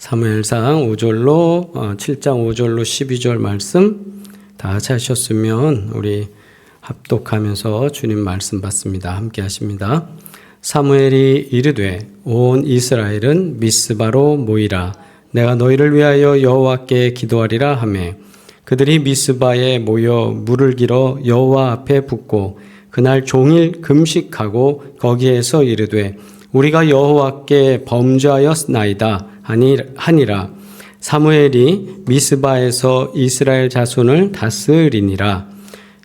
사무엘상 5절로 7장 5절로 12절 말씀 다 같이 하셨으면 우리 합독하면서 주님 말씀 받습니다. 함께 하십니다. 사무엘이 이르되 온 이스라엘은 미스바로 모이라 내가 너희를 위하여 여호와께 기도하리라 하매 그들이 미스바에 모여 물을 길어 여호와 앞에 붓고 그날 종일 금식하고 거기에서 이르되 우리가 여호와께 범죄하였나이다 하니 하니라. 사무엘이 미스바에서 이스라엘 자손을 다스리니라.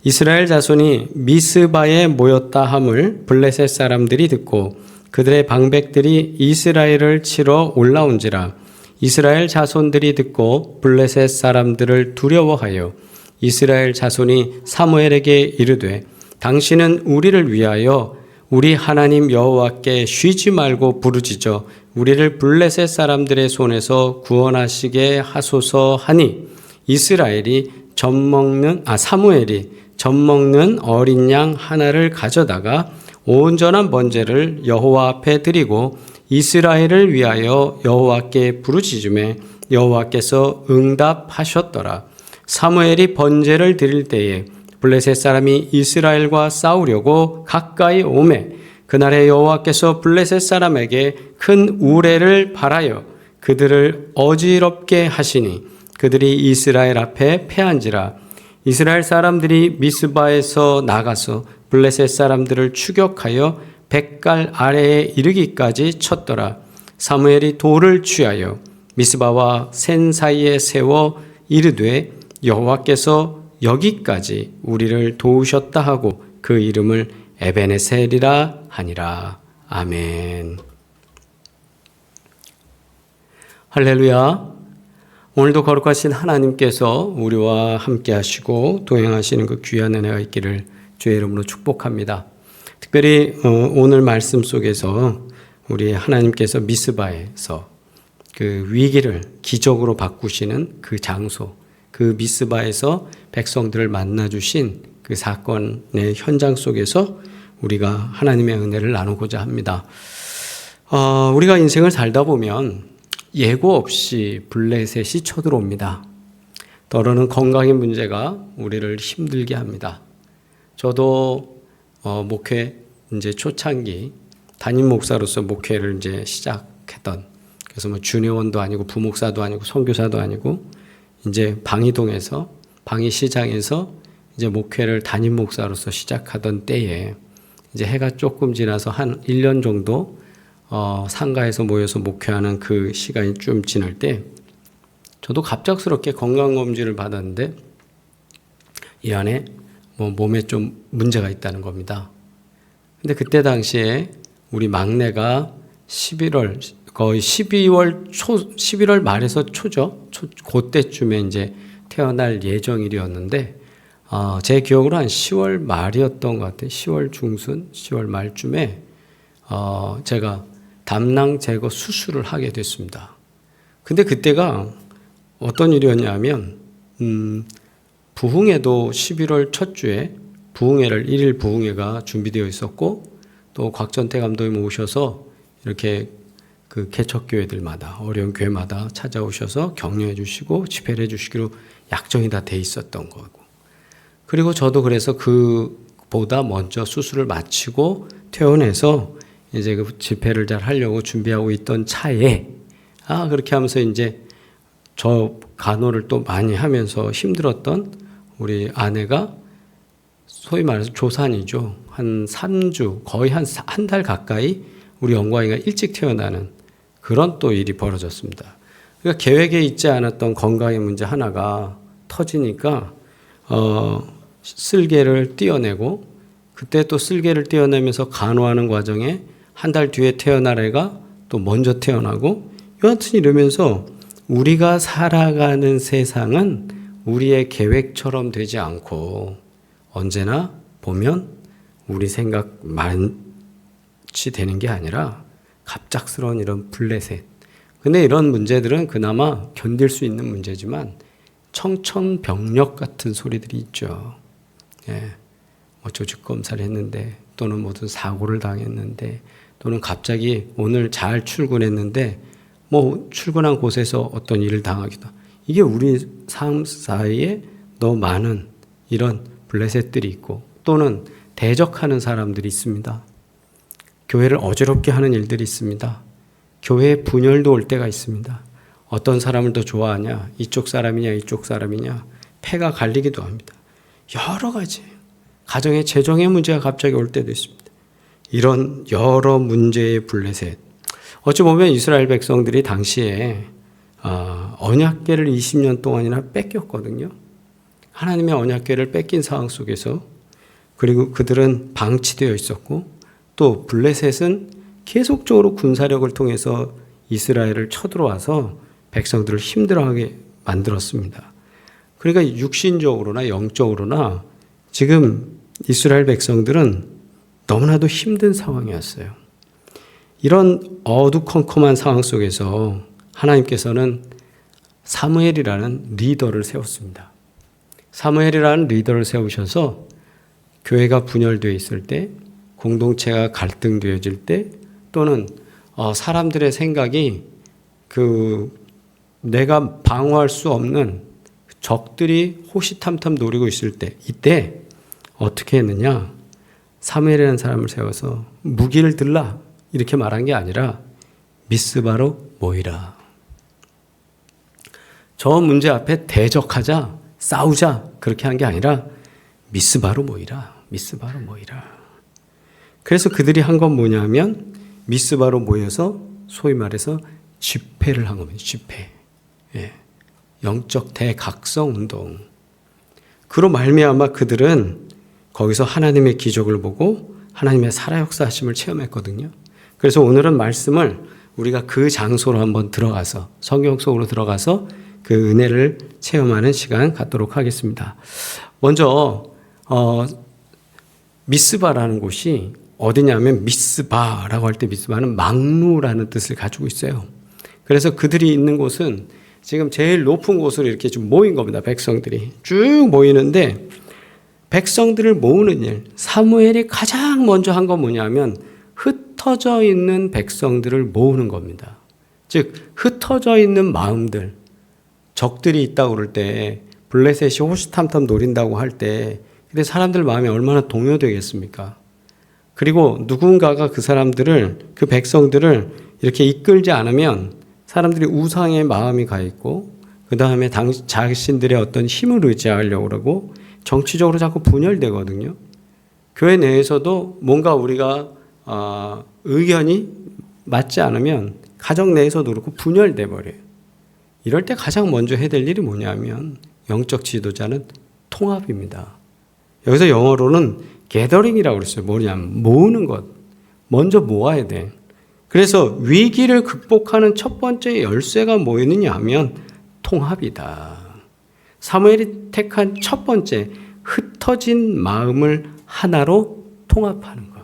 이스라엘 자손이 미스바에 모였다 함을 블레셋 사람들이 듣고 그들의 방백들이 이스라엘을 치러 올라온지라. 이스라엘 자손들이 듣고 블레셋 사람들을 두려워하여 이스라엘 자손이 사무엘에게 이르되 당신은 우리를 위하여 우리 하나님 여호와께 쉬지 말고 부르짖어 우리를 블레셋 사람들의 손에서 구원하시게 하소서 하니 이스라엘이 젖 먹는 아 사무엘이 젖 먹는 어린 양 하나를 가져다가 온전한 번제를 여호와 앞에 드리고 이스라엘을 위하여 여호와께 부르짖음에 여호와께서 응답하셨더라. 사무엘이 번제를 드릴 때에 블레셋 사람이 이스라엘과 싸우려고 가까이 오매 그날에 여호와께서 블레셋 사람에게 큰 우레를 발하여 그들을 어지럽게 하시니 그들이 이스라엘 앞에 패한지라. 이스라엘 사람들이 미스바에서 나가서 블레셋 사람들을 추격하여 백갈 아래에 이르기까지 쳤더라. 사무엘이 돌을 취하여 미스바와 센 사이에 세워 이르되 여호와께서 여기까지 우리를 도우셨다 하고 그 이름을 에베네셀이라 하니라. 아멘. 할렐루야. 오늘도 거룩하신 하나님께서 우리와 함께 하시고 동행하시는 그 귀한 은혜가 있기를 주의 이름으로 축복합니다. 특별히 어, 오늘 말씀 속에서 우리 하나님께서 미스바에서 그 위기를 기적으로 바꾸시는 그 장소, 그 미스바에서 백성들을 만나 주신 그 사건의 현장 속에서 우리가 하나님의 은혜를 나누고자 합니다. 어, 우리가 인생을 살다 보면 예고 없이 블레셋이 쳐들어옵니다. 더러는 건강의 문제가 우리를 힘들게 합니다. 저도 어, 목회 이제 초창기 담임 목사로서 목회를 이제 시작했던 그래서 뭐 주례원도 아니고 부목사도 아니고 선교사도 아니고 이제 방이동에서 방이 시장에서 이제 목회를 담임 목사로서 시작하던 때에 이제 해가 조금 지나서 한 1년 정도 어, 상가에서 모여서 목회하는 그 시간이 좀 지날 때 저도 갑작스럽게 건강검진을 받았는데 이 안에 뭐 몸에 좀 문제가 있다는 겁니다. 근데 그때 당시에 우리 막내가 11월 거의 12월 초 11월 말에서 초죠. 초, 그때쯤에 이제 태어날 예정일이었는데 어, 제 기억으로 한 10월 말이었던 것 같아요. 10월 중순, 10월 말쯤에 어, 제가 담낭 제거 수술을 하게 됐습니다. 근데 그때가 어떤 일이었냐면 음, 부흥회도 11월 첫 주에 부흥회를 1일 부흥회가 준비되어 있었고 또 곽전태 감독님 오셔서 이렇게 그 개척교회들마다 어려운 교회마다 찾아오셔서 격려해 주시고 집회를 해 주시기로 약정이 다 돼 있었던 거고 그리고 저도 그래서 그보다 먼저 수술을 마치고 퇴원해서 이제 그 집회를 잘 하려고 준비하고 있던 차에 아 그렇게 하면서 이제 저 간호를 또 많이 하면서 힘들었던 우리 아내가 소위 말해서 조산이죠. 한 3주, 거의 한 한 달 가까이 우리 영광이가 일찍 태어나는 그런 또 일이 벌어졌습니다. 그러니까 계획에 있지 않았던 건강의 문제 하나가 터지니까 어, 쓸개를 떼어내고 그때 또 쓸개를 떼어내면서 간호하는 과정에 한 달 뒤에 태어날 애가 또 먼저 태어나고 여하튼 이러면서 우리가 살아가는 세상은 우리의 계획처럼 되지 않고 언제나 보면 우리 생각 많이 되는 게 아니라 갑작스러운 이런 블레셋. 근데 이런 문제들은 그나마 견딜 수 있는 문제지만 청천벽력 같은 소리들이 있죠. 예. 뭐 조직 검사를 했는데 또는 무슨 사고를 당했는데 또는 갑자기 오늘 잘 출근했는데 뭐 출근한 곳에서 어떤 일을 당하기도 이게 우리 삶 사이에 너무 많은 이런 블레셋들이 있고 또는 대적하는 사람들이 있습니다. 교회를 어지럽게 하는 일들이 있습니다. 교회에 분열도 올 때가 있습니다. 어떤 사람을 더 좋아하냐, 이쪽 사람이냐, 이쪽 사람이냐, 패가 갈리기도 합니다. 여러 가지. 가정의 재정의 문제가 갑자기 올 때도 있습니다. 이런 여러 문제의 블레셋. 어찌 보면 이스라엘 백성들이 당시에 아, 언약계를 20년 동안이나 뺏겼거든요. 하나님의 언약계를 뺏긴 상황 속에서 그리고 그들은 방치되어 있었고 또 블레셋은 계속적으로 군사력을 통해서 이스라엘을 쳐들어와서 백성들을 힘들어하게 만들었습니다. 그러니까 육신적으로나 영적으로나 지금 이스라엘 백성들은 너무나도 힘든 상황이었어요. 이런 어두컴컴한 상황 속에서 하나님께서는 사무엘이라는 리더를 세웠습니다. 사무엘이라는 리더를 세우셔서 교회가 분열되어 있을 때, 공동체가 갈등되어질 때, 또는 어, 사람들의 생각이 그 내가 방어할 수 없는 적들이 호시탐탐 노리고 있을 때, 이때 어떻게 했느냐? 사무엘이라는 사람을 세워서 무기를 들라 이렇게 말한 게 아니라 미스바로 모이라. 저 문제 앞에 대적하자, 싸우자 그렇게 한 게 아니라 미스바로 모이라. 미스바로 모이라. 그래서 그들이 한 건 뭐냐면 미스바로 모여서 소위 말해서 집회를 한 겁니다. 집회. 예. 영적 대각성 운동. 그로 말미암아 그들은 거기서 하나님의 기적을 보고 하나님의 살아 역사하심을 체험했거든요. 그래서 오늘은 말씀을 우리가 그 장소로 한번 들어가서 성경 속으로 들어가서 그 은혜를 체험하는 시간 갖도록 하겠습니다. 먼저 어, 미스바라는 곳이 어디냐면 미스바라고 할 때 미스바는 망루라는 뜻을 가지고 있어요. 그래서 그들이 있는 곳은 지금 제일 높은 곳으로 이렇게 좀 모인 겁니다. 백성들이 쭉 모이는데 백성들을 모으는 일, 사무엘이 가장 먼저 한 건 뭐냐면 흩어져 있는 백성들을 모으는 겁니다. 즉 흩어져 있는 마음들, 적들이 있다고 그럴 때 블레셋이 호시탐탐 노린다고 할 때 근데 사람들 마음이 얼마나 동요되겠습니까? 그리고 누군가가 그 사람들을 그 백성들을 이렇게 이끌지 않으면 사람들이 우상의 마음이 가 있고 그 다음에 자신들의 어떤 힘을 의지하려고 그러고 정치적으로 자꾸 분열되거든요. 교회 내에서도 뭔가 우리가 어, 의견이 맞지 않으면 가정 내에서도 그렇고 분열돼 버려요. 이럴 때 가장 먼저 해야 될 일이 뭐냐면 영적 지도자는 통합입니다. 여기서 영어로는 게더링이라고 그랬어요. 뭐냐면 모으는 것. 먼저 모아야 돼. 그래서 위기를 극복하는 첫 번째 열쇠가 뭐였느냐 하면 통합이다. 사무엘이 택한 첫 번째 흩어진 마음을 하나로 통합하는 거.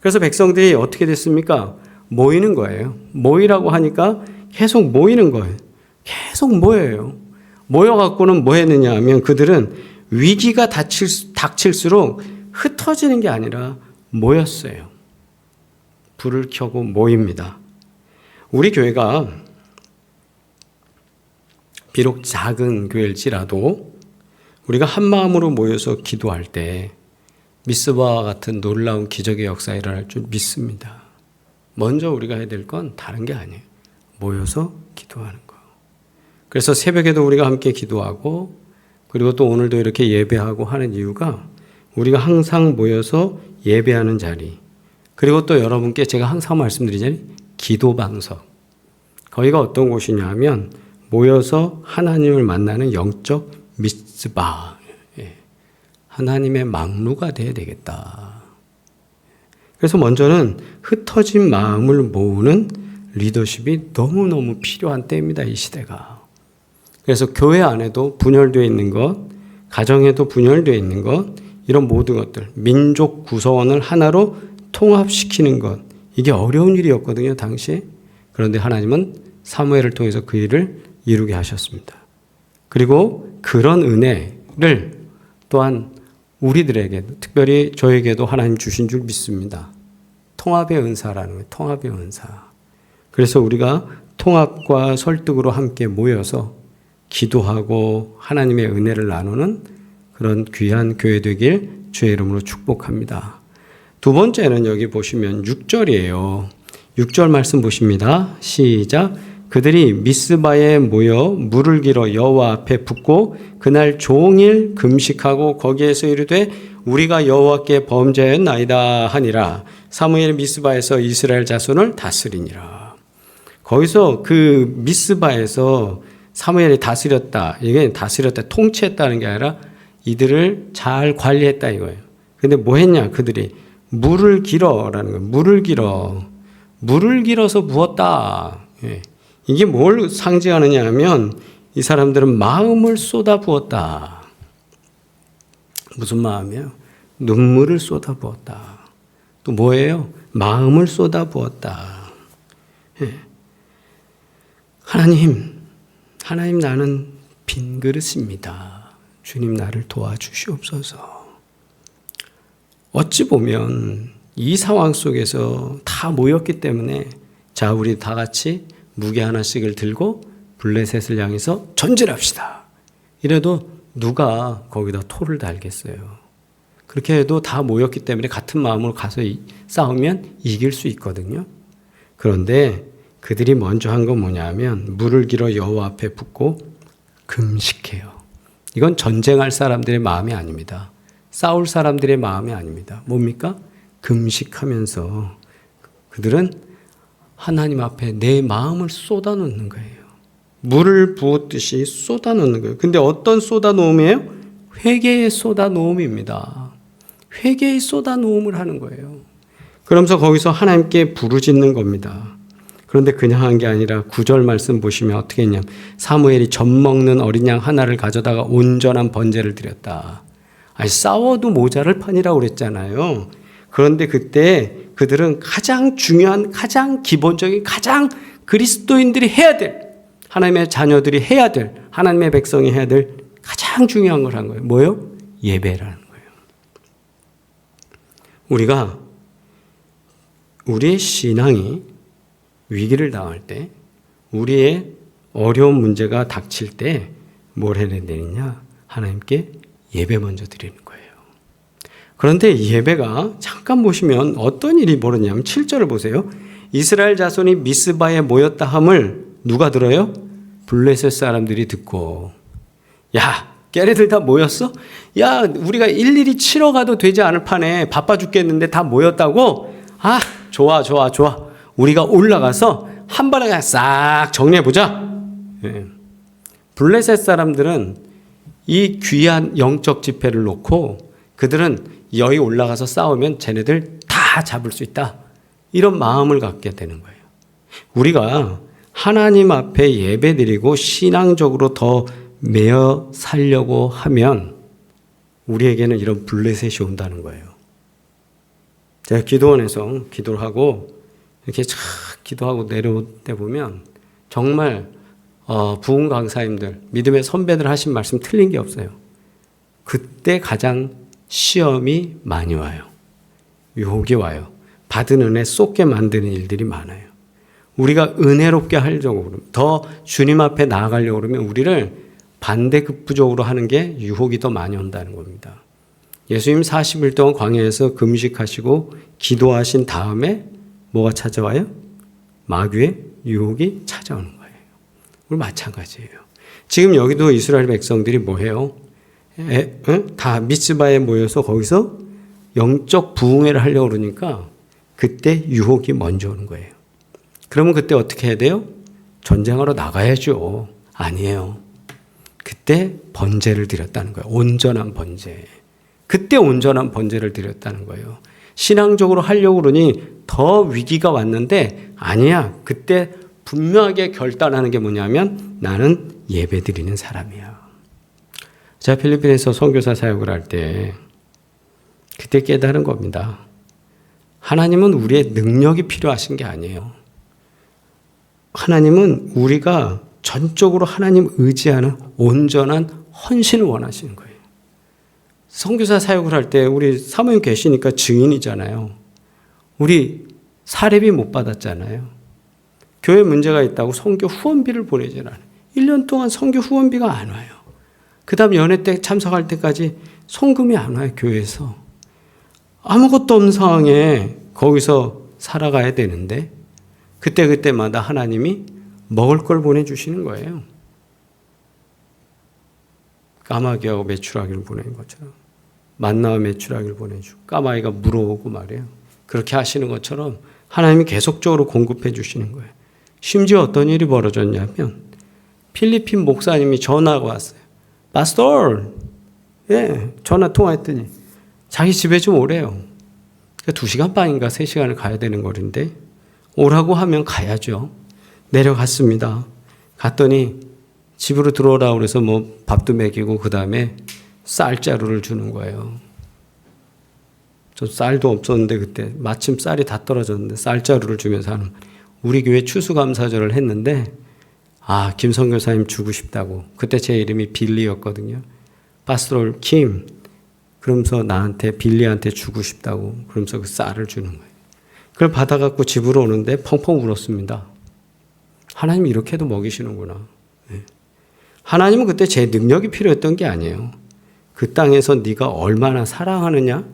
그래서 백성들이 어떻게 됐습니까? 모이는 거예요. 모이라고 하니까 계속 모이는 거예요. 계속 모여요. 모여갖고는 뭐 했느냐 하면 그들은 위기가 닥칠, 닥칠수록 흩어지는 게 아니라 모였어요. 불을 켜고 모입니다. 우리 교회가 비록 작은 교회일지라도 우리가 한 마음으로 모여서 기도할 때 미스바와 같은 놀라운 기적의 역사가 일어날 줄 믿습니다. 먼저 우리가 해야 될 건 다른 게 아니에요. 모여서 기도하는 거. 그래서 새벽에도 우리가 함께 기도하고 그리고 또 오늘도 이렇게 예배하고 하는 이유가 우리가 항상 모여서 예배하는 자리 그리고 또 여러분께 제가 항상 말씀드리잖아요. 기도 방석. 거기가 어떤 곳이냐 하면 모여서 하나님을 만나는 영적 미스바. 예. 하나님의 막루가 돼야 되겠다. 그래서 먼저는 흩어진 마음을 모으는 리더십이 너무너무 필요한 때입니다. 이 시대가. 그래서 교회 안에도 분열되어 있는 것, 가정에도 분열되어 있는 것, 이런 모든 것들, 민족 구성원을 하나로 통합시키는 것, 이게 어려운 일이었거든요, 당시에. 그런데 하나님은 사무엘을 통해서 그 일을 이루게 하셨습니다. 그리고 그런 은혜를 또한 우리들에게 특별히 저에게도 하나님 주신 줄 믿습니다. 통합의 은사라는 거예요. 통합의 은사. 그래서 우리가 통합과 설득으로 함께 모여서 기도하고 하나님의 은혜를 나누는 그런 귀한 교회 되길 주의 이름으로 축복합니다. 두 번째는 여기 보시면 6절이에요. 6절 말씀 보십니다. 시작. 그들이 미스바에 모여 물을 길어 여호와 앞에 붓고 그날 종일 금식하고 거기에서 이르되 우리가 여호와께 범죄했나이다 하니라 사무엘 미스바에서 이스라엘 자손을 다스리니라. 거기서 그 미스바에서 사무엘이 다스렸다. 이게 다스렸다, 통치했다는 게 아니라 이들을 잘 관리했다 이거예요. 근데 뭐 했냐? 그들이 물을 길어라는 거예요. 물을 길어. 물을 길어서 부었다. 예. 이게 뭘 상징하느냐 하면 이 사람들은 마음을 쏟아 부었다. 무슨 마음이에요? 눈물을 쏟아 부었다. 또 뭐예요? 마음을 쏟아 부었다. 예. 하나님, 하나님 나는 빈 그릇입니다. 주님 나를 도와주시옵소서. 어찌 보면 이 상황 속에서 다 모였기 때문에 자 우리 다 같이 무게 하나씩을 들고 블레셋을 향해서 전진합시다. 이래도 누가 거기다 토를 달겠어요. 그렇게 해도 다 모였기 때문에 같은 마음으로 가서 싸우면 이길 수 있거든요. 그런데 그들이 먼저 한 건 뭐냐면 물을 길어 여호와 앞에 붓고 금식해요. 이건 전쟁할 사람들의 마음이 아닙니다. 싸울 사람들의 마음이 아닙니다. 뭡니까? 금식하면서 그들은 하나님 앞에 내 마음을 쏟아놓는 거예요. 물을 부었듯이 쏟아놓는 거예요. 근데 어떤 쏟아놓음이에요? 회개의 쏟아놓음입니다. 회개의 쏟아놓음을 하는 거예요. 그러면서 거기서 하나님께 부르짖는 겁니다. 그런데 그냥 한 게 아니라 구절 말씀 보시면 어떻게 했냐. 사무엘이 젖 먹는 어린 양 하나를 가져다가 온전한 번제를 드렸다. 아니, 싸워도 모자를 판이라고 그랬잖아요. 그런데 그때 그들은 가장 중요한, 가장 기본적인, 가장 그리스도인들이 해야 될, 하나님의 자녀들이 해야 될, 하나님의 백성이 해야 될 가장 중요한 걸 한 거예요. 뭐요? 예배라는 거예요. 우리가 우리의 신앙이 위기를 당할 때, 우리의 어려운 문제가 닥칠 때 뭘 해야 되느냐? 하나님께 예배 먼저 드리는 거예요. 그런데 예배가 잠깐 보시면 어떤 일이 벌어졌냐면 7절을 보세요. 이스라엘 자손이 미스바에 모였다 함을 누가 들어요? 블레셋 사람들이 듣고 야 걔네들 다 모였어? 야 우리가 일일이 치러 가도 되지 않을 판에 바빠 죽겠는데 다 모였다고? 아 좋아 좋아 좋아 우리가 올라가서 한 번에 싹 정리해보자. 예. 블레셋 사람들은 이 귀한 영적 지폐를 놓고 그들은 여기 올라가서 싸우면 쟤네들 다 잡을 수 있다. 이런 마음을 갖게 되는 거예요. 우리가 하나님 앞에 예배 드리고 신앙적으로 더 매어 살려고 하면 우리에게는 이런 블레셋이 온다는 거예요. 제가 기도원에서 기도를 하고 이렇게 쫙 기도하고 내려올 때 보면 정말 어, 부흥 강사님들, 믿음의 선배들 하신 말씀 틀린 게 없어요. 그때 가장 시험이 많이 와요. 유혹이 와요. 받은 은혜 쏟게 만드는 일들이 많아요. 우리가 은혜롭게 하려고 그러면, 더 주님 앞에 나아가려고 그러면 우리를 반대급부적으로 하는 게 유혹이 더 많이 온다는 겁니다. 예수님 40일 동안 광야에서 금식하시고 기도하신 다음에 뭐가 찾아와요? 마귀의 유혹이 찾아오는 거예요. 우리 마찬가지예요. 지금 여기도 이스라엘 백성들이 뭐 해요? 에, 에? 다 미스바에 모여서 거기서 영적 부흥회를 하려고 그러니까 그때 유혹이 먼저 오는 거예요. 그러면 그때 어떻게 해야 돼요? 전쟁하러 나가야죠. 아니에요. 그때 번제를 드렸다는 거예요. 온전한 번제. 그때 온전한 번제를 드렸다는 거예요. 신앙적으로 하려고 그러니 더 위기가 왔는데 아니야. 그때 분명하게 결단하는 게 뭐냐면 나는 예배 드리는 사람이야. 제가 필리핀에서 선교사 사역을 할 때 그때 깨달은 겁니다. 하나님은 우리의 능력이 필요하신 게 아니에요. 하나님은 우리가 전적으로 하나님 의지하는 온전한 헌신을 원하시는 거예요. 선교사 사역을 할 때 우리 사모님 계시니까 증인이잖아요. 우리 사례비 못 받았잖아요. 교회 문제가 있다고 성교 후원비를 보내질 않아요. 1년 동안 성교 후원비가 안 와요. 그 다음 연회 때 참석할 때까지 송금이 안 와요, 교회에서. 아무것도 없는 상황에 거기서 살아가야 되는데, 그때그때마다 하나님이 먹을 걸 보내주시는 거예요. 까마귀하고 메추라기를 보내는 것처럼. 만나와 메추라기를 보내주고, 까마귀가 물어오고 말이에요. 그렇게 하시는 것처럼 하나님이 계속적으로 공급해 주시는 거예요. 심지어 어떤 일이 벌어졌냐면, 필리핀 목사님이 전화가 왔어요. 파스tor! 예, 전화 통화했더니, 자기 집에 좀 오래요. 그러니까 두 시간 반인가 세 시간을 가야 되는 거리인데, 오라고 하면 가야죠. 내려갔습니다. 갔더니 집으로 들어오라 그래서 뭐 밥도 먹이고 그 다음에 쌀자루를 주는 거예요. 저 쌀도 없었는데 그때 마침 쌀이 다 떨어졌는데 쌀자루를 주면서 하는 우리 교회 추수감사절을 했는데 아 김성 교사님 주고 싶다고 그때 제 이름이 빌리였거든요. 파스톨 킴 그러면서 나한테 빌리한테 주고 싶다고 그러면서 그 쌀을 주는 거예요. 그걸 받아갖고 집으로 오는데 펑펑 울었습니다. 하나님 이렇게도 먹이시는구나. 네. 하나님은 그때 제 능력이 필요했던 게 아니에요. 그 땅에서 네가 얼마나 사랑하느냐,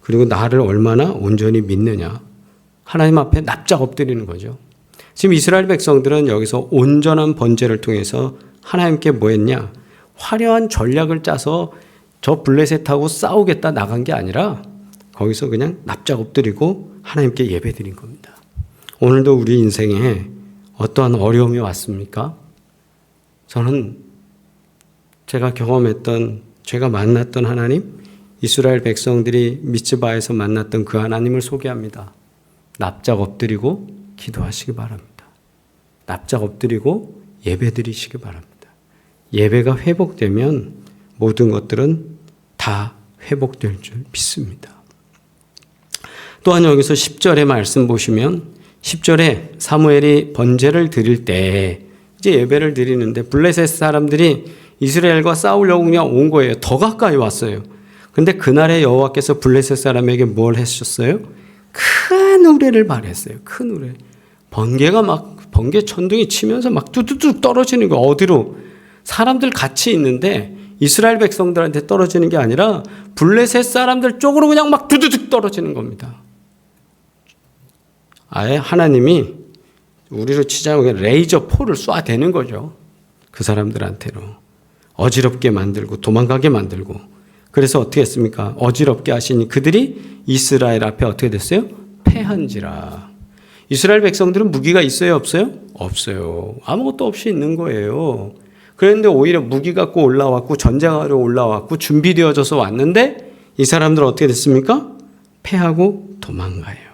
그리고 나를 얼마나 온전히 믿느냐. 하나님 앞에 납작 엎드리는 거죠. 지금 이스라엘 백성들은 여기서 온전한 번제를 통해서 하나님께 뭐 했냐? 화려한 전략을 짜서 저 블레셋하고 싸우겠다 나간 게 아니라 거기서 그냥 납작 엎드리고 하나님께 예배 드린 겁니다. 오늘도 우리 인생에 어떠한 어려움이 왔습니까? 저는 제가 경험했던, 제가 만났던 하나님, 이스라엘 백성들이 미츠바에서 만났던 그 하나님을 소개합니다. 납작 엎드리고 기도하시기 바랍니다. 납작 엎드리고 예배 드리시기 바랍니다. 예배가 회복되면 모든 것들은 다 회복될 줄 믿습니다. 또한 여기서 10절의 말씀 보시면 10절에 사무엘이 번제를 드릴 때 이제 예배를 드리는데 블레셋 사람들이 이스라엘과 싸우려고 그냥 온 거예요. 더 가까이 왔어요. 근데 그날에 여호와께서 블레셋 사람에게 뭘 하셨어요? 큰 우레를 발했어요. 큰 우레. 번개가 막 번개 천둥이 치면서 막 뚜뚜뚝 떨어지는 거 어디로? 사람들 같이 있는데 이스라엘 백성들한테 떨어지는 게 아니라 블레셋 사람들 쪽으로 그냥 막 두두둑 떨어지는 겁니다. 아예 하나님이 우리로 치자면 레이저 포를 쏴대는 거죠. 그 사람들한테로. 어지럽게 만들고 도망가게 만들고. 그래서 어떻게 했습니까? 어지럽게 하시니 그들이 이스라엘 앞에 어떻게 됐어요? 패한지라. 이스라엘 백성들은 무기가 있어요? 없어요? 없어요. 아무것도 없이 있는 거예요. 그런데 오히려 무기 갖고 올라왔고 전쟁하러 올라왔고 준비되어져서 왔는데 이 사람들은 어떻게 됐습니까? 패하고 도망가요.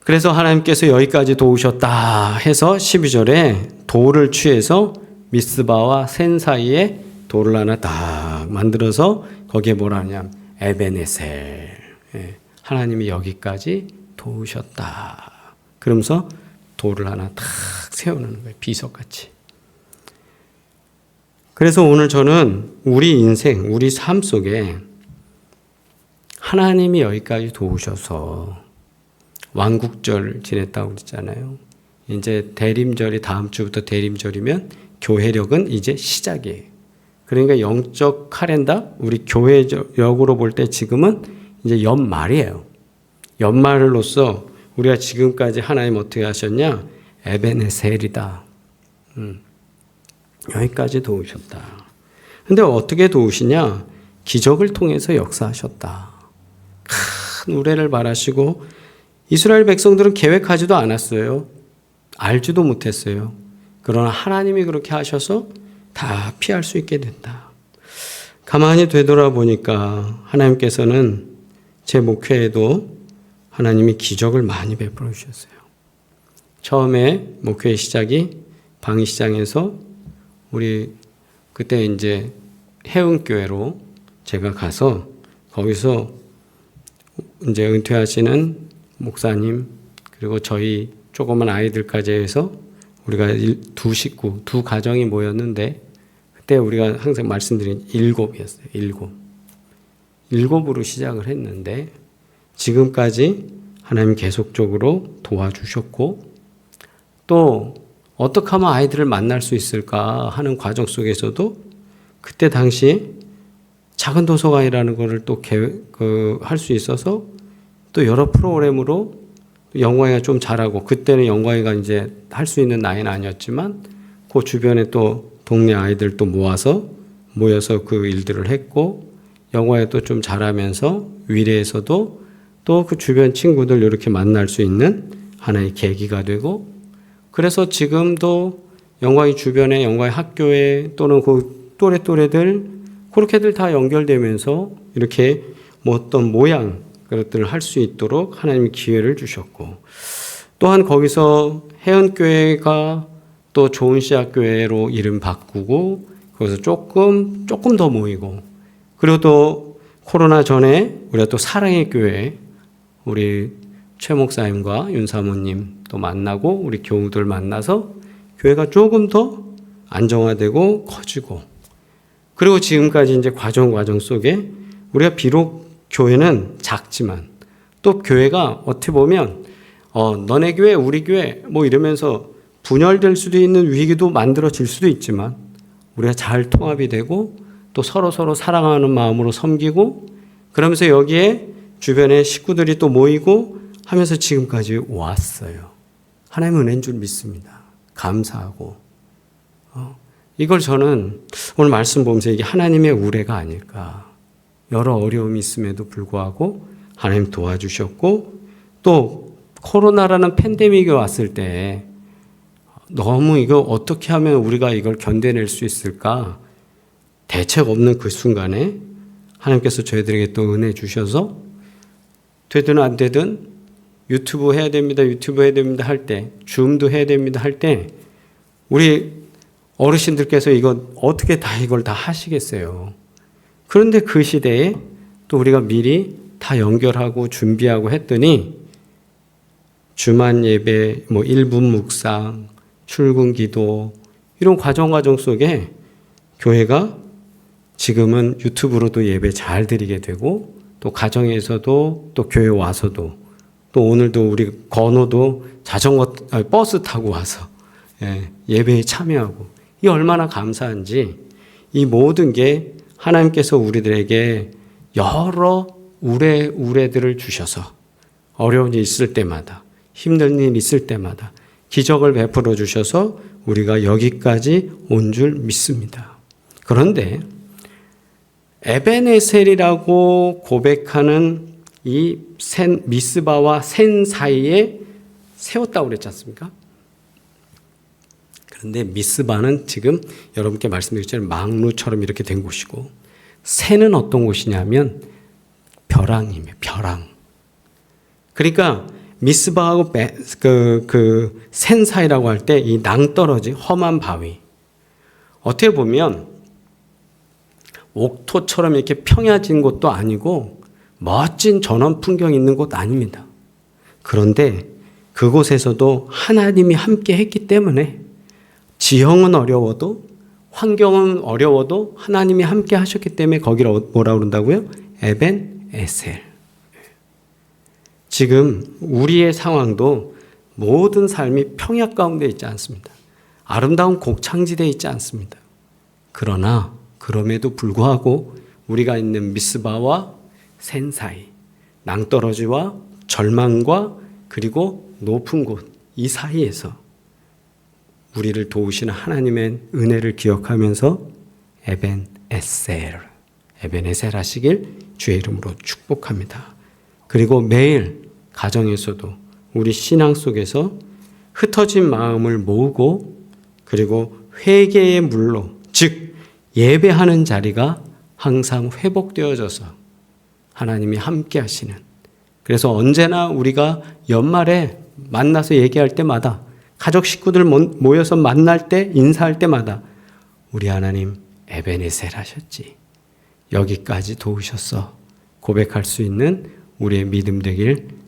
그래서 하나님께서 여기까지 도우셨다 해서 12절에 돌을 취해서 미스바와 센 사이에 돌을 하나 딱 만들어서 거기에 뭐라 하냐면 에베네셀 예, 하나님이 여기까지 도우셨다. 그러면서 돌을 하나 탁 세우는 거예요. 비석같이. 그래서 오늘 저는 우리 인생, 우리 삶 속에 하나님이 여기까지 도우셔서 왕국절 지냈다고 그랬잖아요. 이제 대림절이 다음 주부터 대림절이면 교회력은 이제 시작이에요. 그러니까 영적 카렌다, 우리 교회력으로 볼 때 지금은 이제 연말이에요. 연말로서 우리가 지금까지 하나님 어떻게 하셨냐? 에베네셀이다. 음. 여기까지 도우셨다. 근데 어떻게 도우시냐? 기적을 통해서 역사하셨다. 큰 우레를 바라시고 이스라엘 백성들은 계획하지도 않았어요. 알지도 못했어요. 그러나 하나님이 그렇게 하셔서 다 피할 수 있게 된다. 가만히 되돌아보니까 하나님께서는 제 목회에도 하나님이 기적을 많이 베풀어 주셨어요. 처음에 목회 시작이 방시장에서 우리 그때 이제 해운교회로 제가 가서 거기서 이제 은퇴하시는 목사님 그리고 저희 조그만 아이들까지 해서 우리가 두 식구, 두 가정이 모였는데 그때 우리가 항상 말씀드린 일곱이었어요. 일곱. 일곱으로 시작을 했는데 지금까지 하나님 계속적으로 도와주셨고 또 어떻게 하면 아이들을 만날 수 있을까 하는 과정 속에서도 그때 당시 작은 도서관이라는 것을 또 그, 할 수 있어서 또 여러 프로그램으로 영광이가 좀 잘하고 그때는 영광이가 이제 할 수 있는 나이는 아니었지만 그 주변에 또 동네 아이들 또 모아서 모여서 그 일들을 했고 또좀 잘하면서 위례에서도 또 그 주변 친구들 이렇게 만날 수 있는 하나의 계기가 되고 그래서 지금도 영광이 주변에 영광이 학교에 또는 그 또래 또래들 그렇게들 다 연결되면서 이렇게 뭐 어떤 모양 그것들을 할 수 있도록 하나님이 기회를 주셨고 또한 거기서 해연교회가 또 좋은 씨앗교회로 이름 바꾸고 거기서 조금 조금 더 모이고 그리고 또 코로나 전에 우리가 또 사랑의 교회 우리 최 목사님과 윤 사모님 또 만나고 우리 교우들 만나서 교회가 조금 더 안정화되고 커지고 그리고 지금까지 이제 과정 과정 속에 우리가 비록 교회는 작지만 또 교회가 어떻게 보면 어 너네 교회 우리 교회 뭐 이러면서 분열될 수도 있는 위기도 만들어질 수도 있지만 우리가 잘 통합이 되고 또 서로 서로 사랑하는 마음으로 섬기고 그러면서 여기에 주변에 식구들이 또 모이고 하면서 지금까지 왔어요. 하나님 은혜인 줄 믿습니다. 감사하고 어, 이걸 저는 오늘 말씀 보면서 이게 하나님의 우레가 아닐까. 여러 어려움이 있음에도 불구하고 하나님 도와주셨고 또 코로나라는 팬데믹이 왔을 때 너무 이거 어떻게 하면 우리가 이걸 견뎌낼 수 있을까? 대책 없는 그 순간에 하나님께서 저희들에게 또 은혜 주셔서 되든 안 되든 유튜브 해야 됩니다. 유튜브 해야 됩니다. 할 때, 줌도 해야 됩니다. 할 때, 우리 어르신들께서 이거 어떻게 다 이걸 다 하시겠어요? 그런데 그 시대에 또 우리가 미리 다 연결하고 준비하고 했더니 주만 예배, 뭐 1분 묵상, 출근 기도 이런 과정 과정 속에 교회가 지금은 유튜브로도 예배 잘 드리게 되고 또 가정에서도 또 교회 와서도 또 오늘도 우리 건호도 자전거 아니, 버스 타고 와서 예, 예배에 참여하고 이 얼마나 감사한지 이 모든 게 하나님께서 우리들에게 여러 우레 우레들을 주셔서 어려운 일 있을 때마다 힘든 일 있을 때마다 기적을 베풀어 주셔서 우리가 여기까지 온 줄 믿습니다. 그런데 에베네셀이라고 고백하는 이 센, 미스바와 센 사이에 세웠다고 그랬지 않습니까? 그런데 미스바는 지금 여러분께 말씀드렸잖아요. 망루처럼 이렇게 된 곳이고, 센은 어떤 곳이냐면 벼랑이며 벼랑. 그러니까 미스바하고 그, 그, 센 사이라고 할 때 이 낭떠러지 험한 바위. 어떻게 보면 옥토처럼 이렇게 평야진 곳도 아니고 멋진 전원 풍경 있는 곳 아닙니다. 그런데 그곳에서도 하나님이 함께 했기 때문에 지형은 어려워도 환경은 어려워도 하나님이 함께 하셨기 때문에 거기를 어, 뭐라 그런다고요? 에벤 에셀. 지금 우리의 상황도 모든 삶이 평야 가운데 있지 않습니다. 아름다운 곡창지대에 있지 않습니다. 그러나 그럼에도 불구하고 우리가 있는 미스바와 센 사이, 낭떠러지와 절망과 그리고 높은 곳, 이 사이에서 우리를 도우시는 하나님의 은혜를 기억하면서 에벤 에셀, 에벤 에셀 하시길 주의 이름으로 축복합니다. 그리고 매일 가정에서도 우리 신앙 속에서 흩어진 마음을 모으고 그리고 회개의 물로 즉 예배하는 자리가 항상 회복되어져서 하나님이 함께 하시는 그래서 언제나 우리가 연말에 만나서 얘기할 때마다 가족 식구들 모여서 만날 때 인사할 때마다 우리 하나님 에베네셀 하셨지. 여기까지 도우셨어 고백할 수 있는 우리의 믿음 되길